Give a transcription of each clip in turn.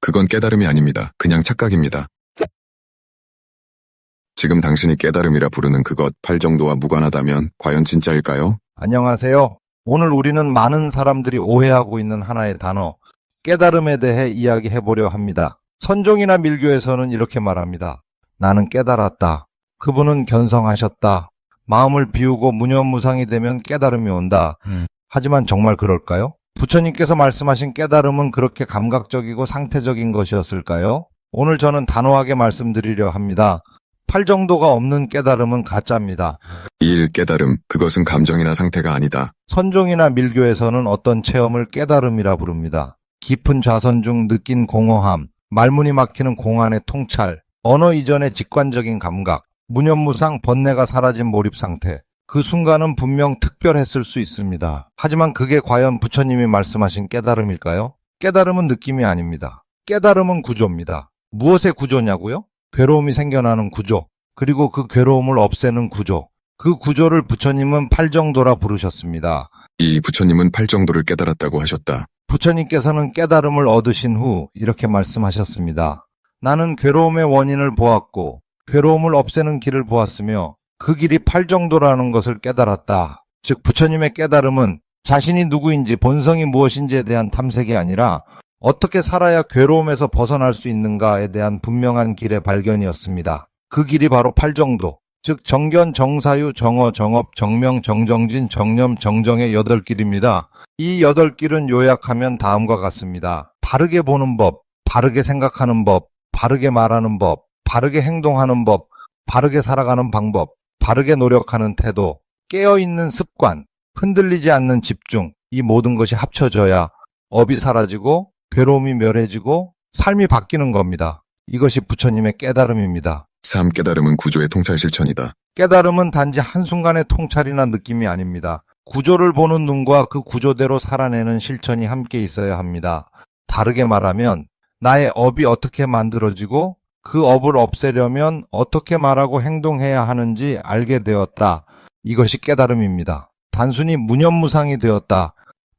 그건 깨달음이 아닙니다. 그냥 착각입니다. 지금 당신이 깨달음이라 부르는 그것 팔 정도와 무관하다면 과연 진짜일까요? 안녕하세요. 오늘 우리는 많은 사람들이 오해하고 있는 하나의 단어, 깨달음에 대해 이야기해 보려 합니다. 선종이나 밀교에서는 이렇게 말합니다. 나는 깨달았다. 그분은 견성하셨다. 마음을 비우고 무념무상이 되면 깨달음이 온다. 음. 하지만 정말 그럴까요? 부처님께서 말씀하신 깨달음은 그렇게 감각적이고 상태적인 것이었을까요? 오늘 저는 단호하게 말씀드리려 합니다. 팔 정도가 없는 깨달음은 가짜입니다. 2일 깨달음, 그것은 감정이나 상태가 아니다. 선종이나 밀교에서는 어떤 체험을 깨달음이라 부릅니다. 깊은 좌선 중 느낀 공허함, 말문이 막히는 공안의 통찰, 언어 이전의 직관적인 감각, 무념무상 번뇌가 사라진 몰입 상태. 그 순간은 분명 특별했을 수 있습니다. 하지만 그게 과연 부처님이 말씀하신 깨달음일까요? 깨달음은 느낌이 아닙니다. 깨달음은 구조입니다. 무엇의 구조냐고요? 괴로움이 생겨나는 구조, 그리고 그 괴로움을 없애는 구조. 그 구조를 부처님은 팔정도라 부르셨습니다. 이 부처님은 팔정도를 깨달았다고 하셨다. 부처님께서는 깨달음을 얻으신 후 이렇게 말씀하셨습니다. 나는 괴로움의 원인을 보았고 괴로움을 없애는 길을 보았으며 그 길이 팔정도라는 것을 깨달았다. 즉 부처님의 깨달음은 자신이 누구인지 본성이 무엇인지에 대한 탐색이 아니라 어떻게 살아야 괴로움에서 벗어날 수 있는가에 대한 분명한 길의 발견이었습니다. 그 길이 바로 팔정도, 즉 정견, 정사유, 정어, 정업, 정명, 정정진, 정념, 정정의 여덟 길입니다. 이 여덟 길은 요약하면 다음과 같습니다. 바르게 보는 법, 바르게 생각하는 법, 바르게 말하는 법, 바르게 행동하는 법, 바르게 살아가는 방법, 바르게 노력하는 태도, 깨어있는 습관, 흔들리지 않는 집중, 이 모든 것이 합쳐져야 업이 사라지고 괴로움이 멸해지고 삶이 바뀌는 겁니다. 이것이 부처님의 깨달음입니다. 3. 깨달음은 구조의 통찰 실천이다. 깨달음은 단지 한순간의 통찰이나 느낌이 아닙니다. 구조를 보는 눈과 그 구조대로 살아내는 실천이 함께 있어야 합니다. 다르게 말하면 나의 업이 어떻게 만들어지고 그 업을 없애려면 어떻게 말하고 행동해야 하는지 알게 되었다. 이것이 깨달음입니다. 단순히 무념무상이 되었다.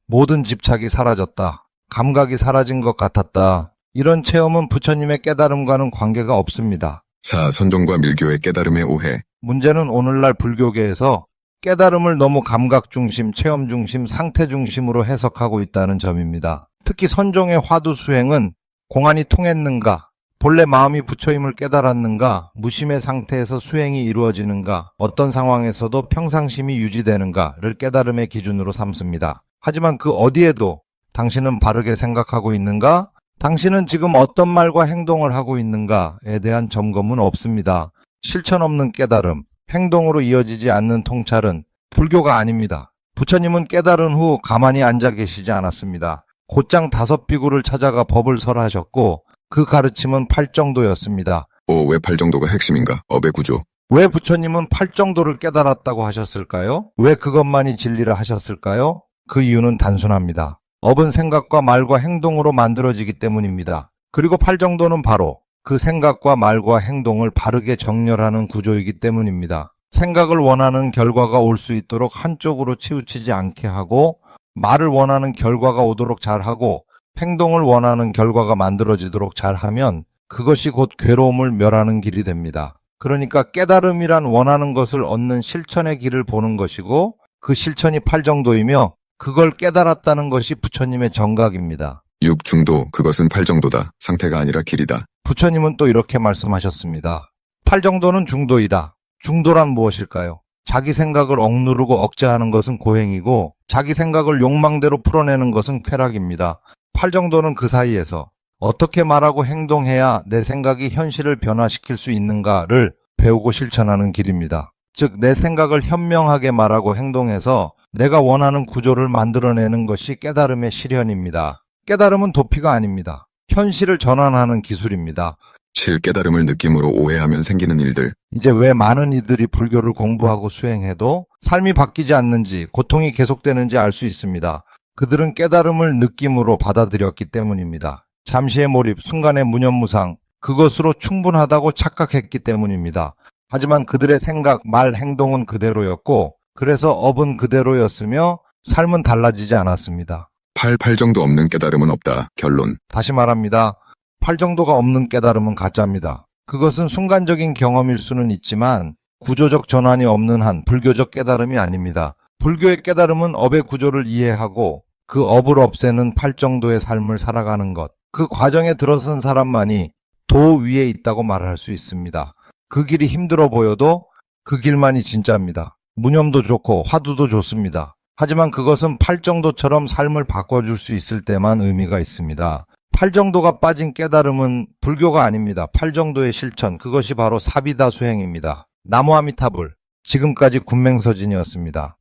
모든 집착이 사라졌다. 감각이 사라진 것 같았다. 이런 체험은 부처님의 깨달음과는 관계가 없습니다. 4. 선종과 밀교의 깨달음의 오해. 문제는 오늘날 불교계에서 깨달음을 너무 감각 중심, 체험 중심, 상태 중심으로 해석하고 있다는 점입니다. 특히 선종의 화두 수행은 공안이 통했는가, 본래 마음이 부처임을 깨달았는가, 무심의 상태에서 수행이 이루어지는가, 어떤 상황에서도 평상심이 유지되는가를 깨달음의 기준으로 삼습니다. 하지만 그 어디에도 당신은 바르게 생각하고 있는가? 당신은 지금 어떤 말과 행동을 하고 있는가에 대한 점검은 없습니다. 실천 없는 깨달음, 행동으로 이어지지 않는 통찰은 불교가 아닙니다. 부처님은 깨달은 후 가만히 앉아 계시지 않았습니다. 곧장 다섯 비구를 찾아가 법을 설하셨고 그 가르침은 팔정도였습니다. 5. 왜 팔정도가 핵심인가? 업의 구조. 왜 부처님은 팔정도를 깨달았다고 하셨을까요? 왜 그것만이 진리를 하셨을까요? 그 이유는 단순합니다. 업은 생각과 말과 행동으로 만들어지기 때문입니다. 그리고 팔정도는 바로 그 생각과 말과 행동을 바르게 정렬하는 구조이기 때문입니다. 생각을 원하는 결과가 올 수 있도록 한쪽으로 치우치지 않게 하고 말을 원하는 결과가 오도록 잘하고 행동을 원하는 결과가 만들어지도록 잘하면 그것이 곧 괴로움을 멸하는 길이 됩니다. 그러니까 깨달음이란 원하는 것을 얻는 실천의 길을 보는 것이고 그 실천이 팔 정도이며 그걸 깨달았다는 것이 부처님의 정각입니다. 6. 중도, 그것은 팔 정도다. 상태가 아니라 길이다. 부처님은 또 이렇게 말씀하셨습니다. 팔 정도는 중도이다. 중도란 무엇일까요? 자기 생각을 억누르고 억제하는 것은 고행이고 자기 생각을 욕망대로 풀어내는 것은 쾌락입니다. 팔정도는 그 사이에서 어떻게 말하고 행동해야 내 생각이 현실을 변화시킬 수 있는가를 배우고 실천하는 길입니다. 즉, 내 생각을 현명하게 말하고 행동해서 내가 원하는 구조를 만들어내는 것이 깨달음의 실현입니다. 깨달음은 도피가 아닙니다. 현실을 전환하는 기술입니다. 7. 깨달음을 느낌으로 오해하면 생기는 일들. 이제 왜 많은 이들이 불교를 공부하고 수행해도 삶이 바뀌지 않는지, 고통이 계속되는지 알 수 있습니다. 그들은 깨달음을 느낌으로 받아들였기 때문입니다. 잠시의 몰입, 순간의 무념무상, 그것으로 충분하다고 착각했기 때문입니다. 하지만 그들의 생각, 말, 행동은 그대로였고, 그래서 업은 그대로였으며, 삶은 달라지지 않았습니다. 팔, 팔정도 없는 깨달음은 없다. 결론. 다시 말합니다. 팔정도가 없는 깨달음은 가짜입니다. 그것은 순간적인 경험일 수는 있지만 구조적 전환이 없는 한 불교적 깨달음이 아닙니다. 불교의 깨달음은 업의 구조를 이해하고 그 업을 없애는 팔정도의 삶을 살아가는 것. 그 과정에 들어선 사람만이 도 위에 있다고 말할 수 있습니다. 그 길이 힘들어 보여도 그 길만이 진짜입니다. 무념도 좋고 화두도 좋습니다. 하지만 그것은 팔정도처럼 삶을 바꿔줄 수 있을 때만 의미가 있습니다. 팔정도가 빠진 깨달음은 불교가 아닙니다. 팔정도의 실천, 그것이 바로 사비다 수행입니다. 나무아미타불, 지금까지 군맹서진이었습니다.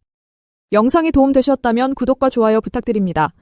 영상이 도움되셨다면 구독과 좋아요 부탁드립니다.